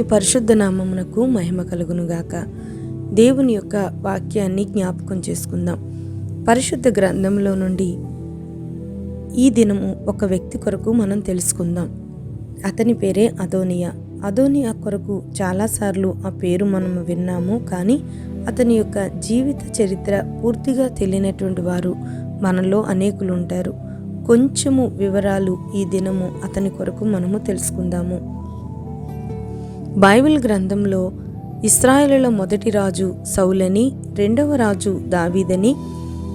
నీ పరిశుద్ధ నామమునకు మహిమ కలుగునుగాక. దేవుని యొక్క వాక్యాన్ని జ్ఞాపకం చేసుకుందాం. పరిశుద్ధ గ్రంథంలో నుండి ఈ దినము ఒక వ్యక్తి కొరకు మనం తెలుసుకుందాం. అతని పేరే అదోనియా. అదోనియా కొరకు చాలాసార్లు ఆ పేరు మనం విన్నాము కానీ అతని యొక్క జీవిత చరిత్ర పూర్తిగా తెలియనటువంటి వారు మనలో అనేకులు ఉంటారు కొంచెము వివరాలు ఈ దినము అతని కొరకు మనము తెలుసుకుందాము. బైబిల్ గ్రంథంలో ఇస్రాయేలుల మొదటి రాజు సౌలని రెండవ రాజు దావీదని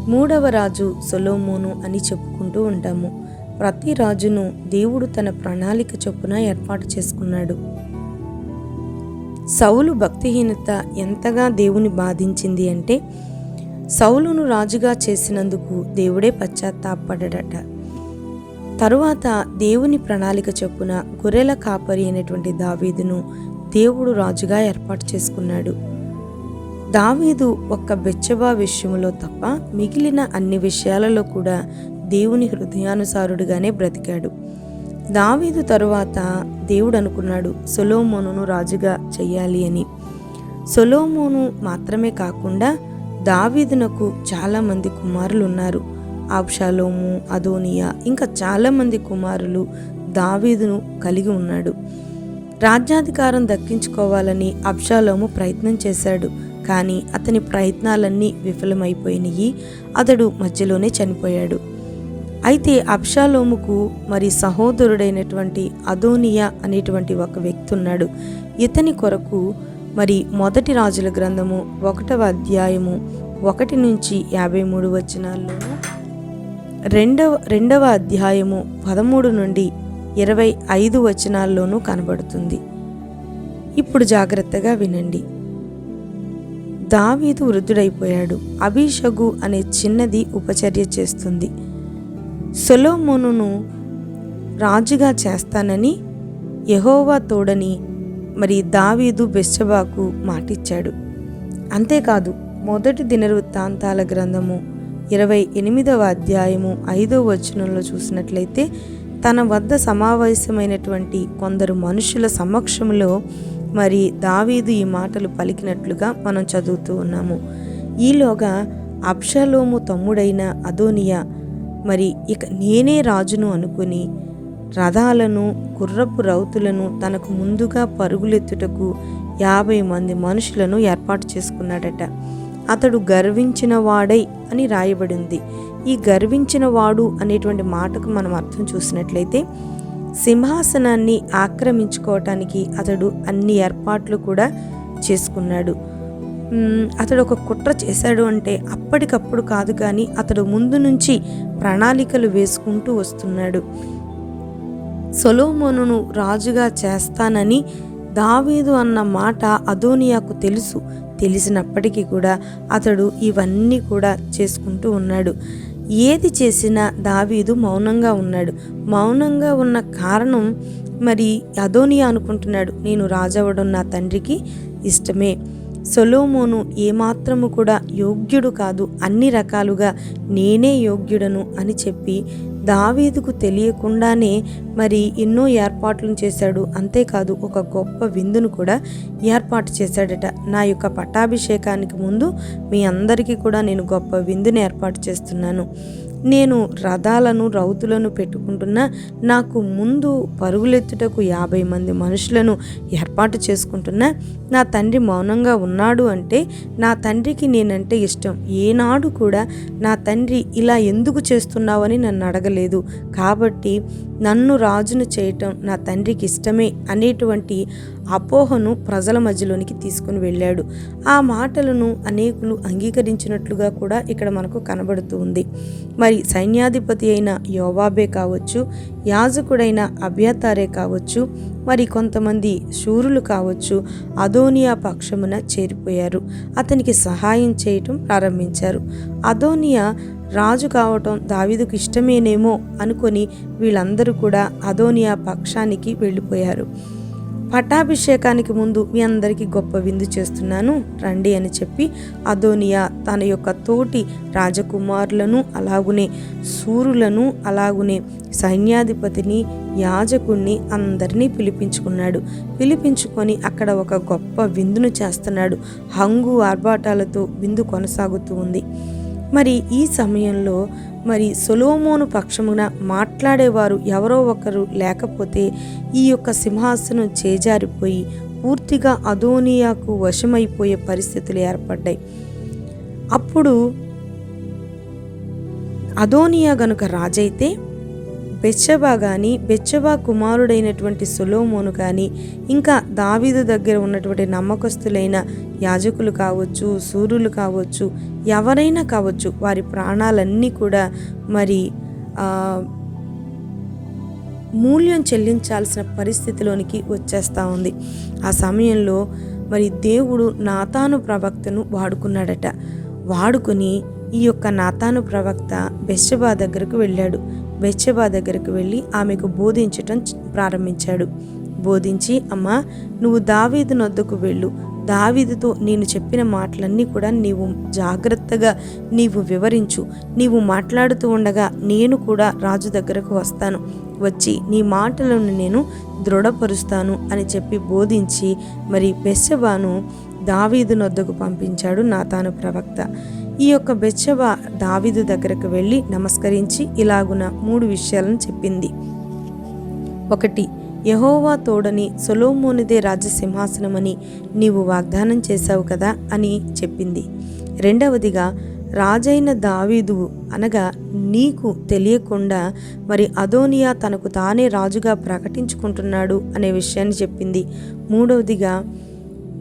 మూడవ రాజు సొలోమోను అని చెప్పుకుంటూ ఉంటాము. ప్రతి రాజును దేవుడు తన ప్రణాళిక చొప్పున ఏర్పాటు చేసుకున్నాడు. సౌలు భక్తిహీనత ఎంతగా దేవుని బాధించింది అంటే సౌలును రాజుగా చేసినందుకు దేవుడే పశ్చాత్తాపడట తరువాత దేవుని ప్రణాళిక చొప్పున గొర్రెల కాపరి అయినటువంటి దావీదును దేవుడు రాజుగా ఏర్పాటు చేసుకున్నాడు. దావీదు ఒక్క బెచ్చబా విషయంలో తప్ప మిగిలిన అన్ని విషయాలలో కూడా దేవుని హృదయానుసారుడిగానే బ్రతికాడు. దావీదు తరువాత దేవుడు అనుకున్నాడు సొలోమోనును రాజుగా చెయ్యాలి అని. సొలోమోను మాత్రమే కాకుండా దావీదునకు చాలామంది కుమారులు ఉన్నారు ఆబ్షాలోము అదోనియా ఇంకా చాలామంది కుమారులు దావీదును కలిగి ఉన్నాడు. రాజ్యాధికారం దక్కించుకోవాలని అబ్షాలోము ప్రయత్నం చేశాడు. కానీ అతని ప్రయత్నాలన్నీ విఫలమైపోయినాయి అతడు మధ్యలోనే చనిపోయాడు. అయితే అబ్షాలోముకు మరి సహోదరుడైనటువంటి అదోనియా అనేటువంటి ఒక వ్యక్తి ఉన్నాడు. ఇతని కొరకు మరి మొదటి రాజుల గ్రంథము ఒకటవ అధ్యాయము ఒకటి నుంచి యాభై మూడు వచనాల్లోనూ రెండవ రెండవ అధ్యాయము పదమూడు నుండి ఇరవై ఐదు వచనాల్లోనూ కనబడుతుంది. ఇప్పుడు జాగ్రత్తగా వినండి. దావీదు వృద్ధుడైపోయాడు. అభిషగు అనే చిన్నది ఉపచర్య చేస్తుంది. సొలోమోనును రాజుగా చేస్తానని యహోవా తోడని మరి దావీదు బెస్సబాకు మాటిచ్చాడు. అంతేకాదు మొదటి దినవృత్తాంతాల గ్రంథము ఇరవై ఎనిమిదవ అధ్యాయము ఐదవ వచనంలో చూసినట్లయితే తన వద్ద సమావేశమైనటువంటి కొందరు మనుషుల సమక్షంలో మరి దావీదు ఈ మాటలు పలికినట్లుగా మనం చదువుతూ ఉన్నాము. ఈలోగా అబ్షలోము తమ్ముడైన అదోనియా మరి ఇక నేనే రాజును అనుకుని రథాలను గుర్రపు రౌతులను తనకు ముందుగా పరుగులెత్తుటకు యాభై మంది మనుషులను ఏర్పాటు చేసుకున్నాడట. అతడు గర్వించిన వాడై అని రాయబడింది. ఈ గర్వించిన వాడు అనేటువంటి మాటకు మనం అర్థం చూసినట్లయితే సింహాసనాన్ని ఆక్రమించుకోవటానికి అతడు అన్ని ఏర్పాట్లు కూడా చేసుకున్నాడు. అతడు ఒక కుట్ర చేశాడు అంటే అప్పటికప్పుడు కాదు కానీ అతడు ముందు నుంచి ప్రణాళికలు వేసుకుంటూ వస్తున్నాడు. సొలోమోనును రాజుగా చేస్తానని దావీదు అన్న మాట అదోనియాకు తెలుసు. తెలిసినప్పటికీ కూడా అతడు ఇవన్నీ కూడా చేసుకుంటూ ఉన్నాడు. ఏది చేసినా దావీదు మౌనంగా ఉన్నాడు. మౌనంగా ఉన్న కారణం మరి అదోనియా అనుకుంటున్నాడు. నేను రాజవడం నా తండ్రికి ఇష్టమే. సొలోమోను ఏమాత్రము కూడా యోగ్యుడు కాదు. అన్ని రకాలుగా నేనే యోగ్యుడను అని చెప్పి దావీదుకు తెలియకుండానే మరి ఎన్నో ఏర్పాట్లను చేశాడు. అంతేకాదు ఒక గొప్ప విందును కూడా ఏర్పాటు చేశాడట. నా యొక్క పట్టాభిషేకానికి ముందు మీ అందరికీ కూడా నేను గొప్ప విందుని ఏర్పాటు చేస్తున్నాను. నేను రథాలను రౌతులను పెట్టుకుంటున్నా నాకు ముందు పరుగులెత్తుటకు యాభై మంది మనుషులను ఏర్పాటు చేసుకుంటున్నా నా తండ్రి మౌనంగా ఉన్నాడు అంటే నా తండ్రికి నేనంటే ఇష్టం. ఏనాడు కూడా నా తండ్రి ఇలా ఎందుకు చేస్తున్నావని నన్ను అడగలేదు. కాబట్టి నన్ను రాజును చేయటం నా తండ్రికి ఇష్టమే అనేటువంటి అపోహను ప్రజల మధ్యలోనికి తీసుకుని వెళ్ళాడు. ఆ మాటలను అనేకులు అంగీకరించినట్లుగా కూడా ఇక్కడ మనకు కనబడుతూ ఉంది. మరి సైన్యాధిపతి అయిన యోవాబే కావచ్చు యాజకుడైన అభ్యతారే కావచ్చు మరి కొంతమంది శూరులు కావచ్చు అదోనియా పక్షమున చేరిపోయారు. అతనికి సహాయం చేయటం ప్రారంభించారు. అదోనియా రాజు కావటం దావీదుకు ఇష్టమేనేమో అనుకొని వీళ్ళందరూ కూడా అదోనియా పక్షానికి వెళ్ళిపోయారు. పట్టాభిషేకానికి ముందు మీ అందరికీ గొప్ప విందు చేస్తున్నాను. రండి అని చెప్పి అదోనియా తన యొక్క తోటి రాజకుమారులను అలాగునే సూరులను అలాగునే సైన్యాధిపతిని యాజకుణ్ణి అందరినీ పిలిపించుకున్నాడు. పిలిపించుకొని అక్కడ ఒక గొప్ప విందును చేస్తున్నాడు. హంగు ఆర్భాటాలతో విందు కొనసాగుతూ ఉంది. మరి ఈ సమయంలో మరి సొలోమోను పక్షమున మాట్లాడేవారు ఎవరో ఒకరు లేకపోతే ఈ యొక్క సింహాసనం చేజారిపోయి పూర్తిగా అదోనియాకు వశమైపోయే పరిస్థితులు ఏర్పడ్డాయి. అప్పుడు అదోనియా గనుక రాజైతే బెచ్చబా కానీ బెచ్చబా కుమారుడైనటువంటి సొలోమోను కానీ ఇంకా దావీదు దగ్గర ఉన్నటువంటి నమ్మకస్తులైన యాజకులు కావచ్చు సూర్యులు కావచ్చు ఎవరైనా కావచ్చు వారి ప్రాణాలన్నీ కూడా మరి మూల్యం చెల్లించాల్సిన పరిస్థితిలోనికి వచ్చేస్తూ ఉంది. ఆ సమయంలో మరి దేవుడు నాతాను ప్రవక్తను వాడుకున్నాడట. వాడుకుని ఈ యొక్క నాతాను ప్రవక్త బెచ్చబా దగ్గరకు వెళ్ళాడు. బెచ్చబా దగ్గరకు వెళ్ళి ఆమెకు బోధించటం ప్రారంభించాడు. బోధించి అమ్మా నువ్వు దావీదు నొద్దకు వెళ్ళు. దావీదుతో నేను చెప్పిన మాటలన్నీ కూడా నీవు జాగ్రత్తగా నీవు వివరించు. నీవు మాట్లాడుతూ ఉండగా నేను కూడా రాజు దగ్గరకు వస్తాను. వచ్చి నీ మాటలను నేను దృఢపరుస్తాను అని చెప్పి బోధించి మరి బెస్సెబాను దావీదు నొద్దకు పంపించాడు నాతాను ప్రవక్త. ఈ యొక్క బెచ్చవ దావీదు దగ్గరకు వెళ్ళి నమస్కరించి ఇలాగున మూడు విషయాలను చెప్పింది. ఒకటి యహోవా తోడని సొలోమోనిదే రాజసింహాసనమని నీవు వాగ్దానం చేశావు కదా అని చెప్పింది. రెండవదిగా రాజైన దావీదు అనగా నీకు తెలియకుండా మరి అదోనియా తనకు తానే రాజుగా ప్రకటించుకుంటున్నాడు అనే విషయాన్ని చెప్పింది. మూడవదిగా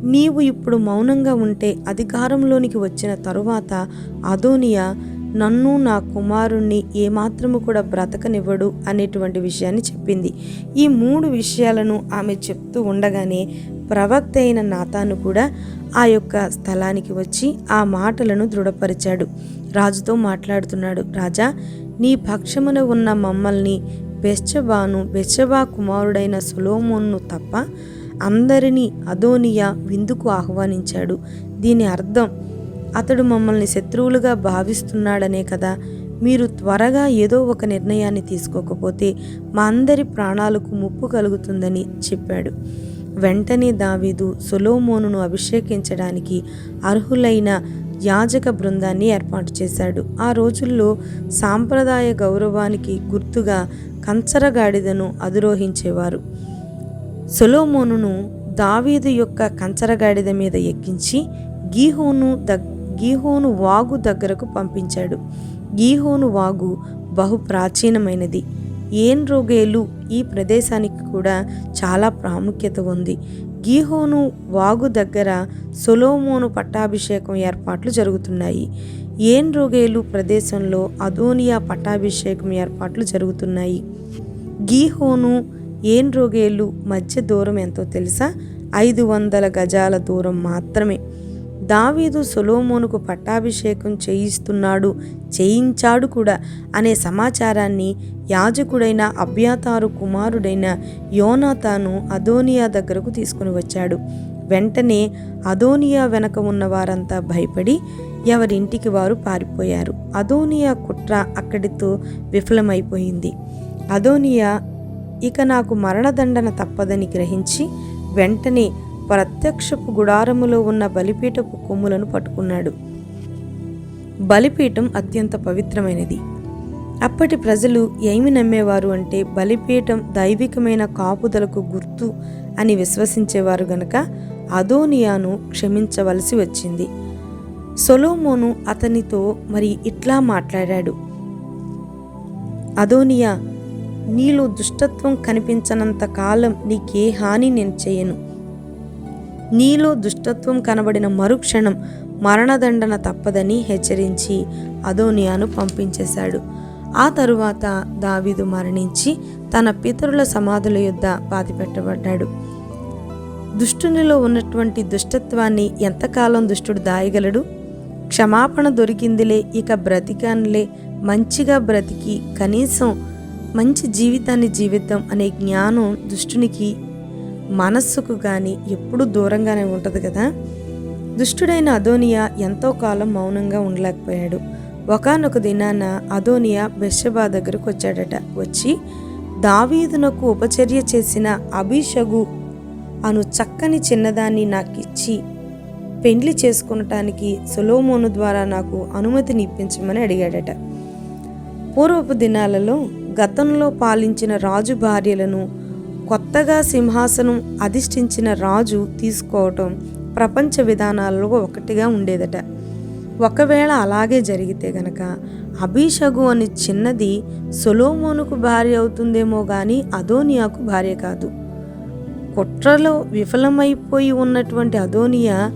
నీవు ఇప్పుడు మౌనంగా ఉంటే అధికారంలోనికి వచ్చిన తరువాత అదోనియా నన్ను నా కుమారుణ్ణి ఏమాత్రము కూడా బ్రతకనివ్వడు అనేటువంటి విషయాన్ని చెప్పింది. ఈ మూడు విషయాలను ఆమె చెప్తూ ఉండగానే ప్రవక్త అయిన నాతాను కూడా ఆ యొక్క స్థలానికి వచ్చి ఆ మాటలను దృఢపరిచాడు. రాజుతో మాట్లాడుతున్నాడు రాజా నీ పక్షమున ఉన్న మమ్మల్ని బెచ్చబాను బెచ్చబా కుమారుడైన సులోమోన్ను తప్ప అందరినీ అదోనియా విందుకు ఆహ్వానించాడు. దీని అర్థం అతడు మమ్మల్ని శత్రువులుగా భావిస్తున్నాడనే కదా. మీరు త్వరగా ఏదో ఒక నిర్ణయాన్ని తీసుకోకపోతే మా అందరి ప్రాణాలకు ముప్పు కలుగుతుందని చెప్పాడు. వెంటనే దావీదు సొలోమోనును అభిషేకించడానికి అర్హులైన యాజక బృందాన్ని ఏర్పాటు చేశాడు. ఆ రోజుల్లో సాంప్రదాయ గౌరవానికి గుర్తుగా కంచరగాడిదను అధిరోహించేవారు. సొలోమోనును దావీదు యొక్క కంచరగాడిద మీద ఎక్కించి గీహోను దగ్ గీహోను వాగు దగ్గరకు పంపించాడు. గీహోను వాగు బహు ప్రాచీనమైనది. ఏన్ రోగేలు ఈ ప్రదేశానికి కూడా చాలా ప్రాముఖ్యత ఉంది. గీహోను వాగు దగ్గర సొలోమోను పట్టాభిషేకం ఏర్పాట్లు జరుగుతున్నాయి. ఏన్ రోగేలు ప్రదేశంలో అదోనియా పట్టాభిషేకం ఏర్పాట్లు జరుగుతున్నాయి. గీహోను ఏన్ రోగేళ్ళు మధ్య దూరం ఎంతో తెలుసా? ఐదు వందల గజాల దూరం మాత్రమే. దావీదు సొలోమోనుకు పట్టాభిషేకం చేయిస్తున్నాడు చేయించాడు కూడా అనే సమాచారాన్ని యాజకుడైన అభ్యాతారు కుమారుడైన యోనాతాను అదోనియా దగ్గరకు తీసుకుని వచ్చాడు. వెంటనే అదోనియా వెనక ఉన్న వారంతా భయపడి ఎవరింటికి వారు పారిపోయారు. అదోనియా కుట్ర అక్కడితో విఫలమైపోయింది. అదోనియా ఇక నాకు మరణదండన తప్పదని గ్రహించి వెంటనే ప్రత్యక్షపు గుడారములో ఉన్న బలిపీఠపు కొమ్ములను పట్టుకున్నాడు. బలిపీఠం అత్యంత పవిత్రమైనది. అప్పటి ప్రజలు ఏమి నమ్మేవారు అంటే బలిపీఠం దైవికమైన కాపుదలకు గుర్తు అని విశ్వసించేవారు గనక అదోనియాను క్షమించవలసి వచ్చింది. సొలోమోను అతనితో మరి ఇట్లా మాట్లాడాడు. అదోనియా నీలో దుష్టత్వం కనిపించనంత కాలం నీకే హాని నేను చేయను. నీలో దుష్టత్వం కనబడిన మరుక్షణం మరణదండన తప్పదని హెచ్చరించి అదోనియాను పంపించేశాడు. ఆ తరువాత దావీదు మరణించి తన పితరుల సమాధుల యుద్ధ పాతిపెట్టబడ్డాడు దుష్టునిలో ఉన్నటువంటి దుష్టత్వాన్ని ఎంతకాలం దుష్టుడు దాయగలడు? క్షమాపణ దొరికిందిలే ఇక బ్రతికానులే మంచిగా బ్రతికి కనీసం మంచి జీవితాన్ని జీవిద్దాం అనే జ్ఞానం దుష్టునికి మనస్సుకు కానీ ఎప్పుడూ దూరంగానే ఉంటుంది కదా? దుష్టుడైన అదోనియా ఎంతో కాలం మౌనంగా ఉండలేకపోయాడు. ఒకనొక దినాన అదోనియా బెషబా దగ్గరకు వచ్చాడట. వచ్చి దావీదునకు ఉపచర్య చేసిన అభిషగు అను చక్కని చిన్నదాన్ని నాకు ఇచ్చి పెండ్లి చేసుకునటానికి సొలోమోను ద్వారా నాకు అనుమతిని ఇప్పించమని అడిగాడట. పూర్వపు దినాలలో గతంలో పాలించిన రాజు భార్యలను కొత్తగా సింహాసనం అధిష్ఠించిన రాజు తీసుకోవటం ప్రపంచ విధానాల్లో ఒకటిగా ఉండేదట. ఒకవేళ అలాగే జరిగితే గనక అభిషగు అని చిన్నది సొలోమోనుకు భార్య అవుతుందేమో కానీ అదోనియాకు భార్య కాదు. కుట్రలో విఫలమైపోయి ఉన్నటువంటి అదోనియా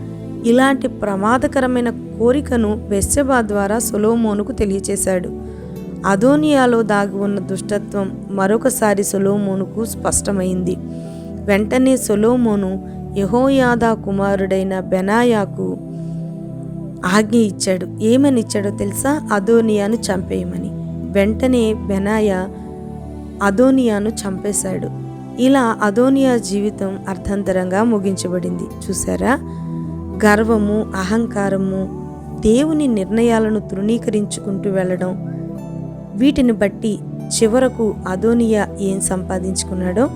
ఇలాంటి ప్రమాదకరమైన కోరికను బెస్సెబా ద్వారా సొలోమోనుకు తెలియచేశాడు. అదోనియాలో దాగి ఉన్న దుష్టత్వం మరొకసారి సొలోమోనుకు స్పష్టమైంది. వెంటనే సొలోమోను యహోయాదా కుమారుడైన బెనాయాకు ఆజ్ఞ ఇచ్చాడు. ఏమని ఇచ్చాడో తెలుసా? అదోనియాను చంపేయమని. వెంటనే బెనాయా అదోనియాను చంపేశాడు. ఇలా అదోనియా జీవితం అర్థంతరంగా ముగించబడింది. చూసారా గర్వము అహంకారము దేవుని నిర్ణయాలను తృణీకరించుకుంటూ వెళ్ళడం వీటిని బట్టి చివరకు అదోనియా ఏం సంపాదించుకున్నాడో?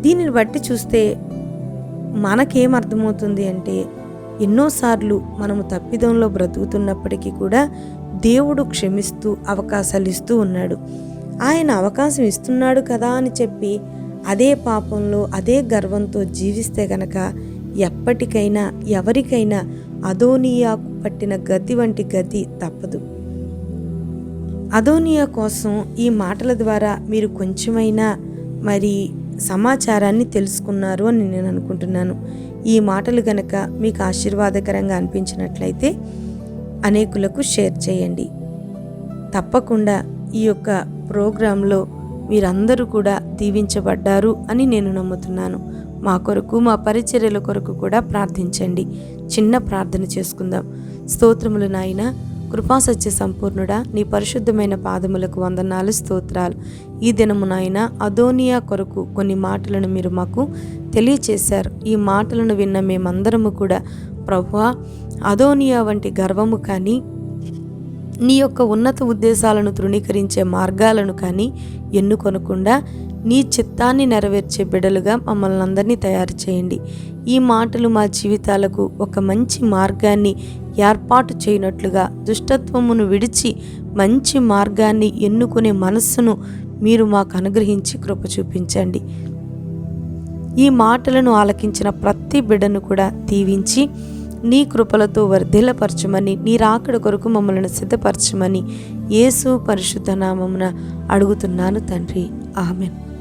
దీనిని బట్టి చూస్తే మనకేం అర్థమవుతుంది అంటే ఎన్నోసార్లు మనము తప్పిదంలో బ్రతుకుతున్నప్పటికీ కూడా దేవుడు క్షమిస్తూ అవకాశాలు ఇస్తూ ఉన్నాడు. ఆయన అవకాశం ఇస్తున్నాడు కదా అని చెప్పి అదే పాపంలో అదే గర్వంతో జీవిస్తే గనక ఎప్పటికైనా ఎవరికైనా అదోనియాకు పట్టిన గతి వంటి గతి తప్పదు. అదోనియా కోసం ఈ మాటల ద్వారా మీరు కొంచెమైనా మరి సమాచారాన్ని తెలుసుకున్నారు అని నేను అనుకుంటున్నాను. ఈ మాటలు గనక మీకు ఆశీర్వాదకరంగా అనిపించినట్లయితే అనేకులకు షేర్ చేయండి. తప్పకుండా ఈ యొక్క ప్రోగ్రాంలో మీరందరూ కూడా దీవించబడ్డారు అని నేను నమ్ముతున్నాను. మా కొరకు మా పరిచర్యల కొరకు కూడా ప్రార్థించండి. చిన్న ప్రార్థన చేసుకుందాం. స్తోత్రములు నాయన. కృపాసత్య సంపూర్ణుడా నీ పరిశుద్ధమైన పాదములకు వందనాలు స్తోత్రాలు. ఈ దినము నాయన అదోనియా కొరకు కొన్ని మాటలను మీరు మాకు తెలియచేశారు. ఈ మాటలను విన్న మేమందరము కూడా ప్రభు అదోనియా వంటి గర్వము కానీ నీ యొక్క ఉన్నత ఉద్దేశాలను తృణీకరించే మార్గాలను కానీ ఎన్నుకొనకుండా నీ చిత్తాన్ని నెరవేర్చే బిడలుగా మమ్మల్ని అందరినీ తయారు చేయండి. ఈ మాటలు మా జీవితాలకు ఒక మంచి మార్గాన్ని ఏర్పాటు చేయనట్లుగా దుష్టత్వమును విడిచి మంచి మార్గాన్ని ఎన్నుకునే మనస్సును మీరు మాకు అనుగ్రహించి కృప చూపించండి. ఈ మాటలను ఆలకించిన ప్రతి బిడ్డను కూడా దీవించి నీ కృపలతో వర్ధిల్లపరచమని నీ రాకడ కొరకు మమ్మల్ని సిద్ధపరచమని యేసు పరిశుద్ధ నామమున అడుగుతున్నాను తండ్రి. ఆమెన్.